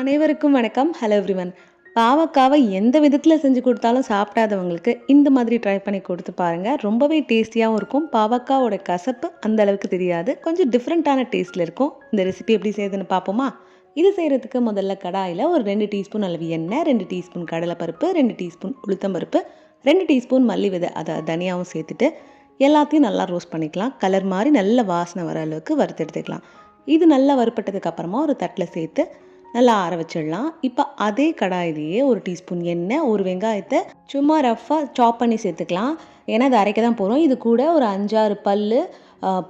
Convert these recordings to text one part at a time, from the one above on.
அனைவருக்கும் வணக்கம். Hello everyone பாவக்காவை எந்த விதத்தில் செஞ்சு கொடுத்தாலும் சாப்பிடாதவங்களுக்கு இந்த மாதிரி ட்ரை பண்ணி கொடுத்து பாருங்கள் ரொம்பவே டேஸ்டியாகவும் இருக்கும். பாவக்காவோட கசப்பு அந்த அளவுக்கு தெரியாது. கொஞ்சம் டிஃப்ரெண்ட்டான டேஸ்ட்டில் இருக்கும். இந்த ரெசிபி எப்படி செய்யுதுன்னு பார்ப்போமா? இது செய்கிறதுக்கு முதல்ல கடாயில் ஒரு ரெண்டு டீஸ்பூன் அளவு எண்ணெய் ரெண்டு டீஸ்பூன் கடலைப்பருப்பு ரெண்டு டீஸ்பூன் உளுத்தம்பருப்பு ரெண்டு டீஸ்பூன் மல்லி விதை அதை தனியாகவும் சேர்த்துட்டு எல்லாத்தையும் நல்லா ரோஸ்ட் பண்ணிக்கலாம். கலர் மாதிரி நல்ல வாசனை வர அளவுக்கு வறுத்து எடுத்துக்கலாம். இது நல்லா வறுப்பட்டதுக்கு அப்புறமா ஒரு தட்டில் சேர்த்து நல்லா ஆற வச்சிடலாம். இப்போ அதே கடாயிலேயே ஒரு டீஸ்பூன் எண்ணெய் ஒரு வெங்காயத்தை சும்மா ரஃப்பாக சாப் பண்ணி சேர்த்துக்கலாம். ஏன்னா இது அரைக்க தான் போகிறோம் இது கூட ஒரு அஞ்சாறு பல்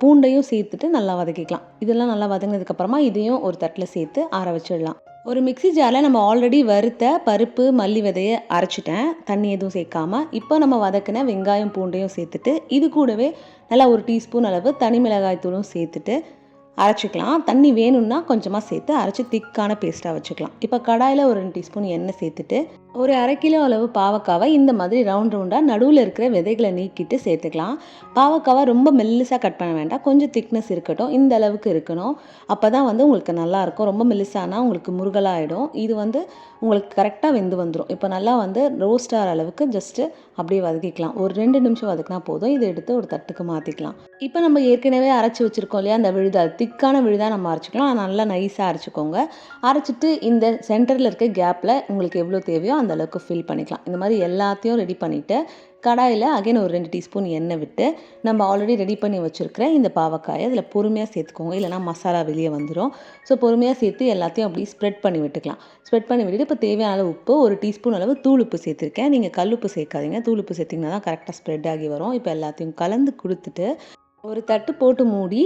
பூண்டையும் சேர்த்துட்டு நல்லா வதக்கிக்கலாம். இதெல்லாம் நல்லா வதங்கினதுக்கப்புறமா இதையும் ஒரு தட்டில் சேர்த்து ஆற வச்சிடலாம். ஒரு மிக்ஸி ஜாரில் நம்ம ஆல்ரெடி வறுத்த பருப்பு மல்லி விதையை அரைச்சிட்டேன். தண்ணி எதுவும் சேர்க்காம. இப்போ நம்ம வதக்கின வெங்காயம் பூண்டையும் சேர்த்துட்டு இது கூடவே நல்லா ஒரு டீஸ்பூன் அளவு தனி மிளகாய் தூளும் சேர்த்துட்டு அரைச்சிக்கலாம். தண்ணி வேணும்னா கொஞ்சமாக சேர்த்து அரைச்சி திக்கான பேஸ்ட்டாக வச்சுக்கலாம். இப்போ கடாயில் ஒரு ரெண்டு டீஸ்பூன் எண்ணெய் சேர்த்துட்டு ஒரு அரை கிலோ அளவு பாவக்காவை இந்த மாதிரி ரவுண்ட் ரவுண்டாக நடுவில் இருக்கிற விதைகளை நீக்கிட்டு சேர்த்துக்கலாம். பாவக்காவை ரொம்ப மெல்லிசாக கட் பண்ண வேண்டாம். கொஞ்சம் திக்னஸ் இருக்கட்டும். இந்த அளவுக்கு இருக்கணும். அப்போ தான் வந்து உங்களுக்கு நல்லாயிருக்கும் ரொம்ப மெல்லிசானா உங்களுக்கு முருகலாகிடும் இது வந்து உங்களுக்கு கரெக்டாக வெந்து வந்துடும் இப்போ நல்லா வந்து ரோஸ்ட் ஆகிற அளவுக்கு ஜஸ்ட்டு அப்படியே வதக்கிக்கலாம். ஒரு ரெண்டு நிமிஷம் வதக்கினா போதும். இதை எடுத்து ஒரு தட்டுக்கு மாற்றிக்கலாம் இப்போ நம்ம ஏற்கனவே அரைச்சி வச்சுருக்கோம் இல்லையா? அந்த விழுதாத்தி திக்கான விழுதாக நம்ம அரைச்சிக்கலாம். நல்லா நைஸாக அரைச்சிக்கோங்க. அரைச்சிட்டு இந்த சென்டரில் இருக்க கேப்பில் உங்களுக்கு எவ்வளோ தேவையோ அந்த அளவுக்கு ஃபில் பண்ணிக்கலாம். இந்த மாதிரி எல்லாத்தையும் ரெடி பண்ணிவிட்டு கடாயில் அகைன் ஒரு ரெண்டு டீஸ்பூன் எண்ணெய் விட்டு நம்ம ஆல்ரெடி ரெடி பண்ணி வச்சுருக்கிற இந்த பாவக்காயை அதில் பொறுமையாக சேர்த்துக்கோங்க. இல்லைனா மசாலா வெளியே வந்துடும் ஸோ பொறுமையாக சேர்த்து எல்லாத்தையும் அப்படி ஸ்ப்ரெட் பண்ணி விட்டுக்கலாம். ஸ்ப்ரெட் பண்ணி விட்டுட்டு இப்போ தேவையான அளவு உப்பு ஒரு டீஸ்பூன் அளவு தூள் உப்பு சேர்த்துருக்கேன். நீங்கள் கல் உப்பு சேர்க்காதீங்க. தூள் உப்பு சேர்த்திங்கன்னா தான் கரெக்டாக ஸ்ப்ரெட் ஆகி வரும். இப்போ எல்லாத்தையும் கலந்து கொடுத்துட்டு ஒரு தட்டு போட்டு மூடி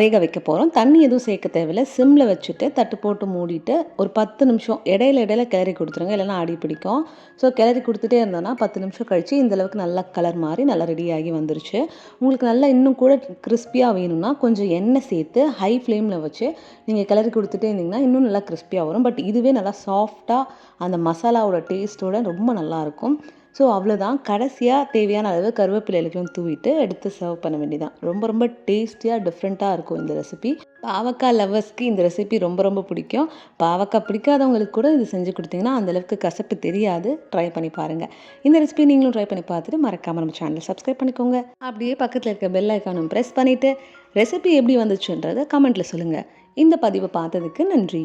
வேக வைக்க போகிறோம் தண்ணி எதுவும் சேர்க்க தேவையில்லை. சிம்மில் வச்சுட்டு தட்டு போட்டு மூடிட்டு ஒரு பத்து நிமிஷம் இடையில இடையில கிளறி கொடுத்துருங்க. இல்லைனா அடி பிடிக்கும். ஸோ கிளறி கொடுத்துட்டே இருந்தோன்னா பத்து நிமிஷம் கழித்து இந்தளவுக்கு நல்லா கலர் மாதிரி நல்லா ரெடியாகி வந்துருச்சு. உங்களுக்கு நல்லா இன்னும் கூட கிறிஸ்பியாக வேணும்னா கொஞ்சம் எண்ணெய் சேர்த்து ஹை ஃப்ளேமில் வச்சு நீங்கள் கிளறி கொடுத்துட்டே இருந்தீங்கன்னா இன்னும் நல்லா கிறிஸ்பியாக வரும். பட் இதுவே நல்லா சாஃப்டாக அந்த மசாலாவோட டேஸ்ட்டோட ரொம்ப நல்லாயிருக்கும் ஸோ அவ்வளோதான் கடைசியாக தேவையான அளவு கருவேப்பிலைகளும் தூவிட்டு எடுத்து சர்வ் பண்ண வேண்டியதான் ரொம்ப ரொம்ப டேஸ்டியாக டிஃப்ரெண்ட்டாக இருக்கும் இந்த ரெசிபி பாவக்காய் லவ்வர்ஸ்க்கு இந்த ரெசிபி ரொம்ப ரொம்ப பிடிக்கும். பாவக்காய் பிடிக்காதவங்களுக்கு கூட இது செஞ்சு கொடுத்தீங்கன்னா அந்தளவுக்கு கசப்பு தெரியாது. ட்ரை பண்ணி பாருங்கள் இந்த ரெசிபி நீங்களும் ட்ரை பண்ணி பார்த்துட்டு மறக்காமல் நம்ம சேனலை சப்ஸ்கிரைப் பண்ணிக்கோங்க. அப்படியே பக்கத்தில் இருக்க பெல் ஐக்கானும் ப்ரெஸ் பண்ணிவிட்டு ரெசிபி எப்படி வந்துச்சுன்றதை கமெண்ட்டில் சொல்லுங்கள் இந்த பதிவை பார்த்ததுக்கு நன்றி.